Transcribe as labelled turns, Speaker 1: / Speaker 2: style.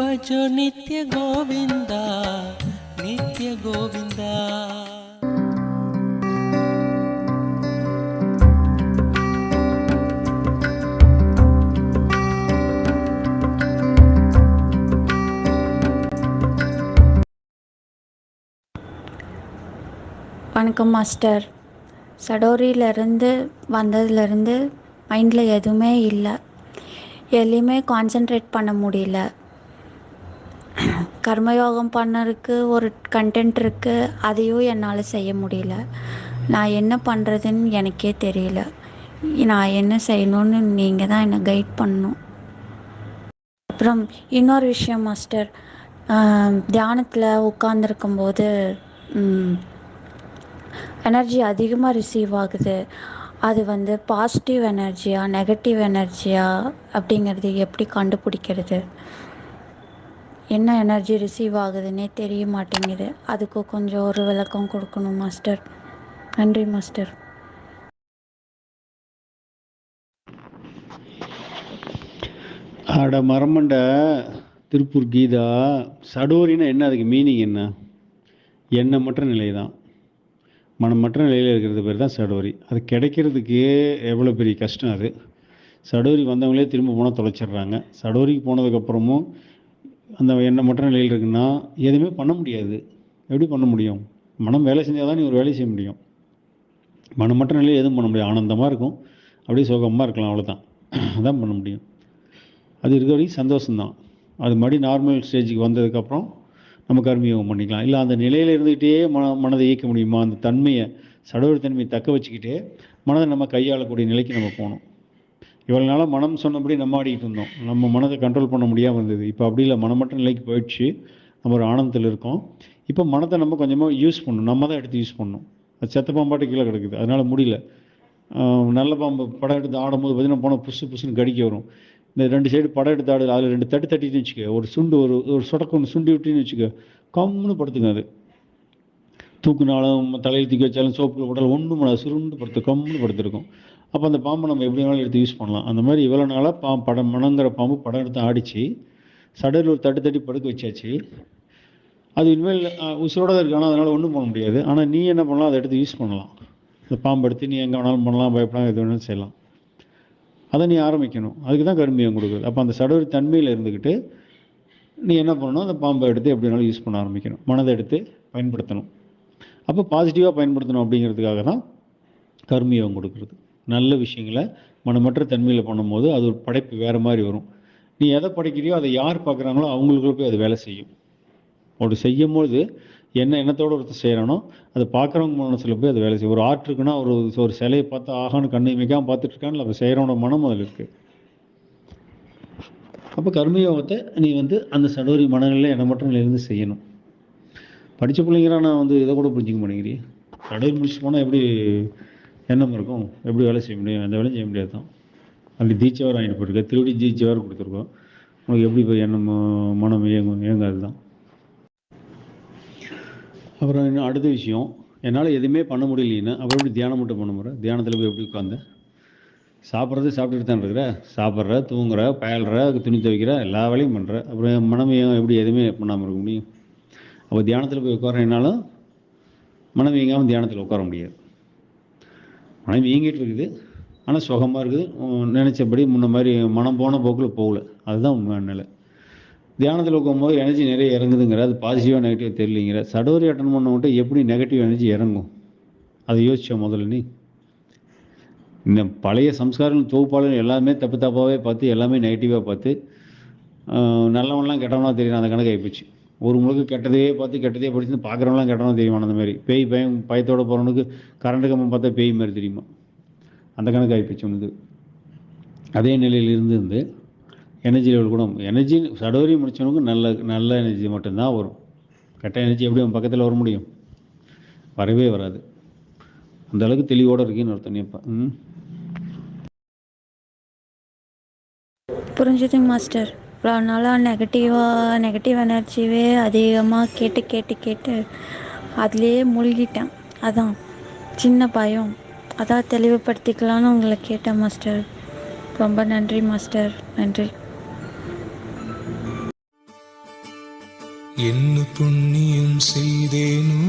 Speaker 1: भजो நித்ய கோவிந்தா நித்ய கோவிந்தா
Speaker 2: வணக்கம் மாஸ்டர். சடோரியிலேருந்து வந்ததுலேருந்து மைண்டில் எதுவுமே இல்லை. எதுலேயுமே கான்சென்ட்ரேட் பண்ண முடியல. கர்மயோகம் பண்ணறதுக்கு ஒரு கண்டென்ட் இருக்குது அதையும் என்னால் செய்ய முடியல. நான் என்ன பண்ணுறதுன்னு எனக்கே தெரியல. நான் என்ன செய்யணும்னு நீங்கள் தான் என்னை கைட் பண்ணணும். அப்புறம் இன்னொரு விஷயம் மாஸ்டர் தியானத்தில் உட்காந்துருக்கும் போது எனர்ஜி அதிகமாக ரிசீவ் ஆகுது. அது வந்து பாசிட்டிவ் எனர்ஜியா நெகட்டிவ் எனர்ஜியா அப்படிங்கிறது எப்படி கண்டுபிடிக்கிறது? என்ன எனர்ஜி ரிசீவ் ஆகுதுன்னே தெரிய மாட்டேங்குது. அதுக்கு கொஞ்சம் ஒரு விளக்கம் கொடுக்கணும் மாஸ்டர் நன்றி மாஸ்டர்
Speaker 3: அட மரமண்ட திருப்பூர் கீதா சடோரின்னா என்ன? அதுக்கு மீனிங் என்ன? எண்ணமற்ற நிலை தான் மனமற்ற நிலையில் இருக்கிறது பேர் தான் சடோரி. அது கிடைக்கிறதுக்கே எவ்வளோ பெரிய கஷ்டம் அது. சடோரி வந்தவங்களே திரும்ப போனால் தொலைச்சிடுறாங்க. சடோரிக்கு போனதுக்கப்புறமும் அந்த எண்ணமற்ற நிலையில் இருக்குன்னா எதுவுமே பண்ண முடியாது. எப்படி பண்ண முடியும்? மனம் வேலை செஞ்சால் தான் நீ ஒரு வேலை செய்ய முடியும். மனம் மற்ற நிலையில் எதுவும் பண்ண முடியும் ஆனந்தமாக இருக்கும். அப்படியே சோகமாக இருக்கலாம் அவ்வளோதான் அதான் பண்ண முடியும். அது இருக்க வரைக்கும் சந்தோஷம்தான். அது மறுபடி நார்மல் ஸ்டேஜுக்கு வந்ததுக்கப்புறம் நம்ம கர்மயோகம் பண்ணிக்கலாம். இல்லை அந்த நிலையில் இருந்துக்கிட்டே மன மனதை இயக்க முடியுமா? அந்த தன்மையை சடவர் தன்மையை தக்க வச்சுக்கிட்டே மனதை நம்ம கையாளக்கூடிய நிலைக்கு நம்ம போகணும். இவ்வளோ நாளாக மனம் சொன்னபடி நம்ம ஆடிக்கிட்டு இருந்தோம். நம்ம மனதை கண்ட்ரோல் பண்ண முடியாமல் இருந்தது. இப்போ அப்படி இல்லை மனமற்ற நிலைக்கு போயிடுச்சு. நம்ம ஒரு ஆனந்தத்தில் இருக்கோம். இப்போ மனத்தை நம்ம கொஞ்சமாக யூஸ் பண்ணணும். நம்ம தான் எடுத்து யூஸ் பண்ணணும். அது செத்த பாம்பாட்டு கீழே கிடக்குது. அதனால் முடியல. நல்ல பாம்பு படம் எடுத்து ஆடும்போது பார்த்தீங்கன்னா போனால் புசு புசுன்னு கடிக்க வரும். இந்த ரெண்டு சைடு படம் எடுத்து ஆடு அதில் ரெண்டு தட்டு தட்டின்னு வச்சுக்க. ஒரு சுண்டு ஒரு ஒரு சொடக்கு ஒன்று சுண்டி விட்டுன்னு வச்சுக்க. கம்முன்னு படுத்துங்க அது. தூக்குனாலும் தலையில் தூக்கி வச்சாலும் சோப்பு உடல் ஒன்றும் சுருண்டு படுத்து கம்முன்னு படுத்துருக்கும். அப்போ அந்த பாம்பை நம்ம எப்படி வேணாலும் எடுத்து யூஸ் பண்ணலாம். அந்த மாதிரி இவ்வளோ நாளாக பா படம் மணங்கிற பாம்பு படம் எடுத்து ஆடிச்சு. சடலில் ஒரு தட்டு தட்டி படுக்க வச்சாச்சு. அது இனிமேல் உசுரோட தான் இருக்கு. ஆனால் அதனால் ஒன்றும் பண்ண முடியாது. ஆனால் நீ என்ன பண்ணலாம்? அதை எடுத்து யூஸ் பண்ணலாம். இந்த பாம்பு எடுத்து நீ எங்கே வேணாலும் பண்ணலாம் பயப்படலாம் எது வேணாலும் செய்யலாம். அதை நீ ஆரம்பிக்கணும். அதுக்கு தான் கருமியம் கொடுக்குது. அப்போ அந்த சடவர் தன்மையில் இருந்துக்கிட்டு நீ என்ன பண்ணணும்? அந்த பாம்பை எடுத்து எப்படி வேணாலும் யூஸ் பண்ண ஆரம்பிக்கணும். மனதை எடுத்து பயன்படுத்தணும். அப்போ பாசிட்டிவாக பயன்படுத்தணும் அப்படிங்கிறதுக்காக தான் கர்மியோகம் கொடுக்குறது. நல்ல விஷயங்களை மனமற்ற தன்மையில் பண்ணும்போது அது ஒரு படைப்பு வேறு மாதிரி வரும். நீ எதை படைக்கிறியோ அதை யார் பார்க்குறாங்களோ அவங்களுக்குள்ள போய் அது வேலை செய்யும். ஒரு செய்யும் என்ன எண்ணத்தோடு ஒருத்தர் செய்கிறானோ அதை பார்க்குறவங்க மனசில் போய் அது வேலை செய்யும். ஒரு ஆர்ட் இருக்குன்னா ஒரு ஒரு சிலையை பார்த்து ஆகான்னு கண்ணை இமைக்காமல் பார்த்துட்டு இருக்கான்ல அப்போ செய்கிறவனோட மனம் அதில் இருக்குது அப்போ கர்மயோகத்தை நீ வந்து அந்த சடோரி மனநிலையில் எண்ணமற்ற நிலையிலேருந்து செய்யணும். படித்த பிள்ளைங்கிறா நான் வந்து இதை கூட புரிஞ்சிக்க மாட்டேங்கிறீ சடோரி முடிச்சு போனால் எப்படி எண்ணம் இருக்கும். எப்படி வேலை செய்ய முடியும்? அந்த வேலையும் செய்ய முடியாது தான். அப்படி தீட்சை வாங்கிட்டு போயிருக்க திருவடி தீட்சை கொடுத்துருக்கோம். உனக்கு எப்படி போய் எண்ணம் ம- மனம் இயங்கும்? இயங்காது தான். அப்புறம் இன்னும் அடுத்த விஷயம். என்னால் எதுவுமே பண்ண முடியலன்னா அப்புறம் எப்படி தியானம் மட்டும் பண்ண முடியும் தியானத்தில் போய் எப்படி உட்காந்து சாப்பிட்றது சாப்பிட்டுட்டு தான் இருக்கிற? சாப்பிட்ற தூங்குற பயல்ற துணி துவைக்கிற எல்லா வேலையும் பண்ணுற அப்புறம் மனம் எப்படி எதுவுமே பண்ணாமல் இருக்க முடியும்? அப்போ தியானத்தில் போய் உட்காரனாலும் மனம் இயங்காமல் தியானத்தில் உட்கார முடியாது. மனைவி இயங்கிட்டு இருக்குது. ஆனால் சுகமாக இருக்குது. நினச்சபடி முன்ன மாதிரி மனம் போன போக்கில் போகல. அதுதான் உண்மை நிலை. தியானத்தில் உட்காரும்போது எனர்ஜி நிறைய இறங்குதுங்கிற அது பாசிட்டிவாக நெகட்டிவாக தெரியலிங்கிற சடோரி அட்டன் பண்ண எப்படி நெகட்டிவ் எனர்ஜி இறங்கும்? அதை யோசிச்சா முதல்ல நீ. இந்த பழைய சம்ஸ்காரங்கள் தொகுப்பாளர்கள் எல்லாமே தப்பு தப்பாகவே பார்த்து எல்லாமே நெகட்டிவாக பார்த்து ஆஹ், நல்லவன்லாம் கெட்டவனா தெரியும் அந்த கணக்கு ஆகிப்போச்சு. ஒரு முழுக்க கெட்டதே பார்த்து கெட்டதே படிச்சு பார்க்குறவங்களாம் கெட்டவங்க தெரியுமா அந்த மாதிரி? பேய் பயம் பயத்தோட போகிறவனுக்கு கரண்ட்டு கம்பம் பார்த்தா பேய் மாதிரி தெரியுமா? அந்த கணக்கு ஆகிப்போச்சு உனக்கு. அதே நிலையில் இருந்து இருந்து எனர்ஜி லெவல் கூட எனர்ஜி சடோரி முடிச்சவனுக்கு நல்ல நல்ல எனர்ஜி மட்டும்தான் வரும். கெட்ட எனர்ஜி எப்படி அவன் பக்கத்தில் வர முடியும்? வரவே வராது. அந்த அளவுக்கு தெளிவோடு இருக்கேன்னு ஒருத்தன் நினைப்பான்.
Speaker 2: புரிஞ்சுதுங்க மாஸ்டர். இவ்வளோ நாளாக நெகட்டிவாக நெகட்டிவ் எனர்ஜிவே அதிகமாக கேட்டு கேட்டு கேட்டு அதுலேயே மூழ்கிட்டேன். அதான் சின்ன பயம். அதான் தெளிவுபடுத்திக்கலான்னு உங்களை கேட்டேன் மாஸ்டர் ரொம்ப நன்றி மாஸ்டர் நன்றி.
Speaker 4: என்ன புண்ணியம் செய்தேனோ